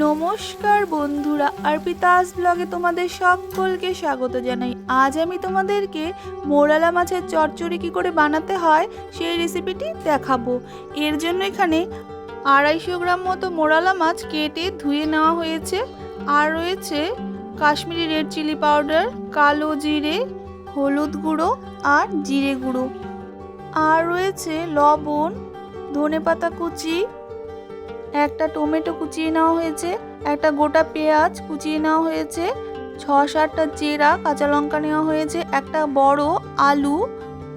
নমস্কার বন্ধুরা অর্পিতাস ব্লগে তোমাদের সকলকে স্বাগত জানাই। আজ আমি তোমাদেরকে মোরালা মাছের চচ্চড়ি কী করে বানাতে হয় সেই রেসিপিটি দেখাবো। এর জন্য এখানে আড়াইশো গ্রাম মতো মোরালা মাছ কেটে ধুয়ে নেওয়া হয়েছে। আর রয়েছে কাশ্মীরি রেড চিলি পাউডার, কালো জিরে, হলুদ গুঁড়ো আর জিরে গুঁড়ো। আর রয়েছে লবণ, ধনেপাতা কুচি একটা টমেটো কুচিয়ে নেওয়া হয়েছে, একটা গোটা পেঁয়াজ কুচিয়ে নেওয়া হয়েছে ছ সাতটা জিরা, কাঁচা লঙ্কা নেওয়া হয়েছে, একটা বড় আলু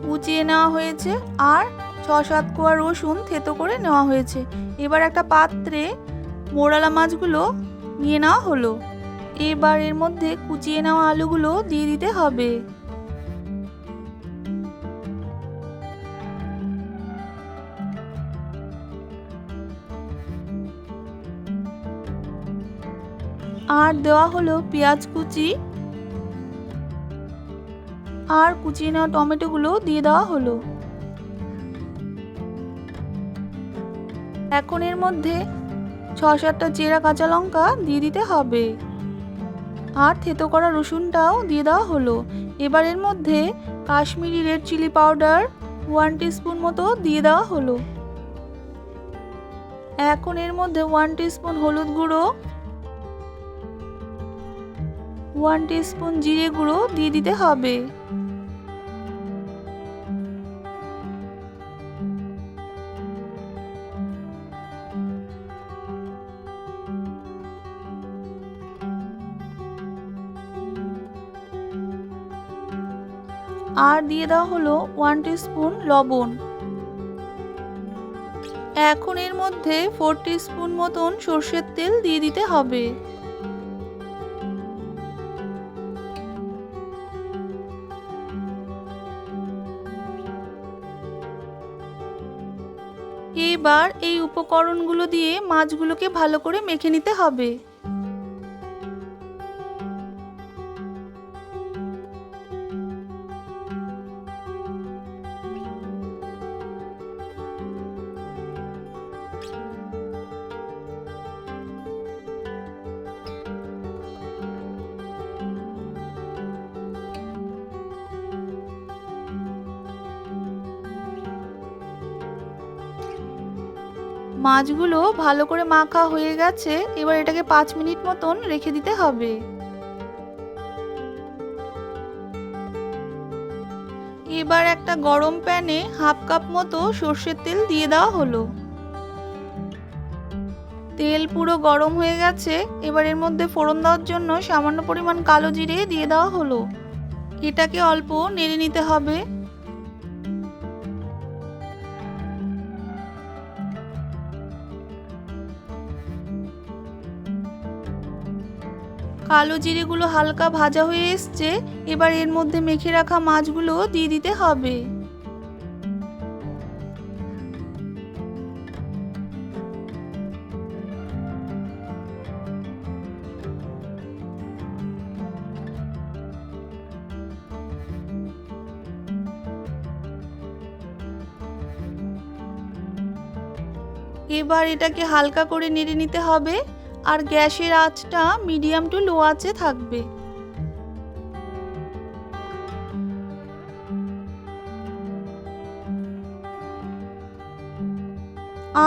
কুচিয়ে নেওয়া হয়েছে আর ছ সাত কোয়া রসুন থেতো করে নেওয়া হয়েছে। এবার একটা পাত্রে মোড়ালা মাছগুলো নিয়ে নেওয়া হলো। এবার এর মধ্যে কুচিয়ে নেওয়া আলুগুলো দিয়ে দিতে হবে। আর দেওয়া হলো পেঁয়াজ কুচি। আর কুচিয়ে নেওয়া টমেটোগুলো দিয়ে দেওয়া হলো। এখন এর মধ্যে ছ সাতটা চেরা কাঁচা লঙ্কা দিয়ে দিতে হবে। আর থেতো করা রসুনটাও দিয়ে দেওয়া হলো। এবার এর মধ্যে Kashmiri red chilli powder one spoon মতো দিয়ে দেওয়া হলো। এখন এর মধ্যে ওয়ান স্পুন হলুদ গুঁড়ো ওয়ান স্পুন জিরে গুঁড়ো দিয়ে দিতে হবে। আর দিয়ে দেওয়া হলো ওয়ান স্পুন লবণ। এখন এর মধ্যে ফোর স্পুন মতন সর্ষের তেল দিয়ে দিতে হবে। এবার এই উপকরণগুলো দিয়ে মাছগুলোকে ভালো করে মেখে নিতে হবে। মাছগুলো ভালো করে মাখা হয়ে গেছে, এবার এটাকে পাঁচ মিনিট মতন রেখে দিতে হবে। এবার একটা গরম প্যানে হাফ কাপ মতো সর্ষের তেল দিয়ে দেওয়া হলো। তেল পুরো গরম হয়ে গেছে, এবার এর মধ্যে ফোড়ন দেওয়ার জন্য সামান্য পরিমাণ কালো জিরে দিয়ে দেওয়া হলো। এটাকে অল্প নেড়ে নিতে হবে। কালো জিরেগুলো হালকা ভাজা হয়ে এসছে, এবার এর মধ্যে মেখে রাখা মাছগুলো দিয়ে দিতে হবে। এবার এটাকে হালকা করে নেড়ে নিতে হবে। আর গ্যাসের আঁচটা মিডিয়াম টু লো আঁচে থাকবে।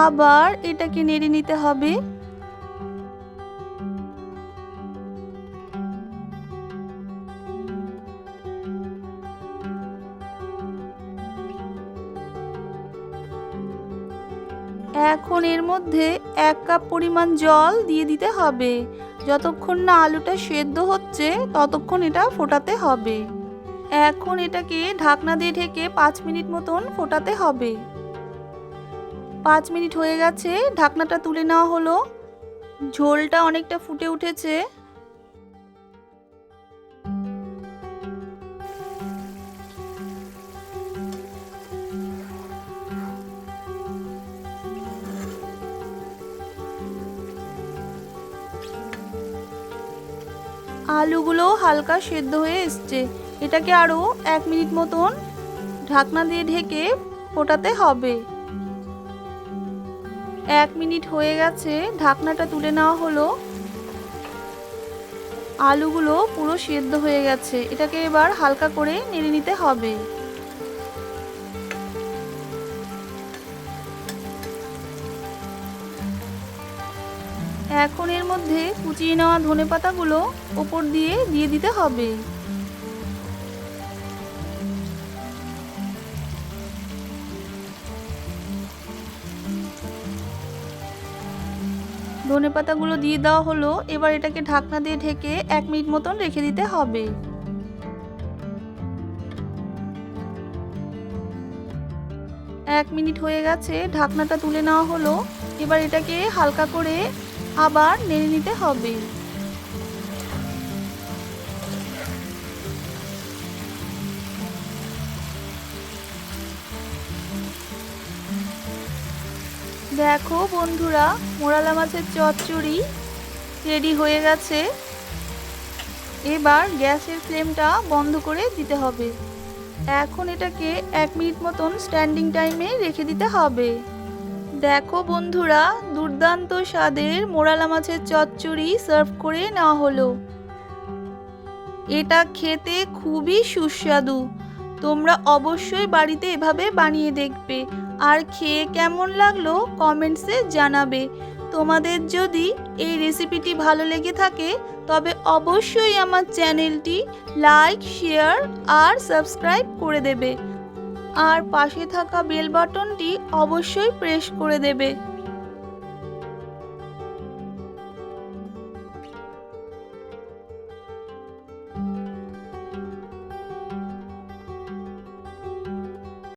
আবার এটাকে নেড়ে নিতে হবে। এখন এর মধ্যে এক কাপ পরিমাণ জল দিয়ে দিতে হবে। যতক্ষণ না আলুটা সেদ্ধ হচ্ছে, ততক্ষণ এটা ফোটাতে হবে। এখন এটাকে ঢাকনা দিয়ে ঢেকে পাঁচ মিনিট মতন ফোটাতে হবে। পাঁচ মিনিট হয়ে গেছে, ঢাকনাটা তুলে নেওয়া হলো। ঝোলটা অনেকটা ফুটে উঠেছে। আলুগুলো হালকা সেদ্ধ হয়ে এসছে। এটাকে আরও এক মিনিট মতন ঢাকনা দিয়ে ঢেকে ফোটাতে হবে। এক মিনিট হয়ে গেছে, ঢাকনাটা তুলে নেওয়া হলো। আলুগুলো পুরো সেদ্ধ হয়ে গেছে। এটাকে এবার হালকা করে নেড়ে নিতে হবে। এখন এর মধ্যে কুচিয়ে নেওয়া ধনে পাতাগুলো ওপর দিয়ে দিয়ে দিতে হবে। ধনে পাতাগুলো দিয়ে দেওয়া হলো, এবার এটাকে ঢাকনা দিয়ে ঢেকে এক মিনিট মতন রেখে দিতে হবে। এক মিনিট হয়ে গেছে, ঢাকনাটা তুলে নেওয়া হলো, এবার এটাকে হালকা করে আবার নেড়ে নিতে হবে। দেখো বন্ধুরা, মোরালা মাছের চচ্চড়ি রেডি হয়ে গেছে। এবার গ্যাসের ফ্লেমটা বন্ধ করে দিতে হবে। এখন এটাকে এক মিনিট মতন স্ট্যান্ডিং টাইমে রেখে দিতে হবে। দেখো বন্ধুরা, দুর্দান্ত স্বাদের মোরালা মাছের চচ্চড়ি সার্ভ করে নেওয়া হলো। এটা খেতে খুবই সুস্বাদু। তোমরা অবশ্যই বাড়িতে এভাবে বানিয়ে দেখবে। আর খেয়ে কেমন লাগল কমেন্টসে জানাবে। তোমাদের যদি এই রেসিপিটি ভালো লেগে থাকে, তবে অবশ্যই আমার চ্যানেলটি লাইক, শেয়ার আর সাবস্ক্রাইব করে দেবে। আর পাশে থাকা বেল বাটনটি অবশ্যই প্রেস করে দেবে।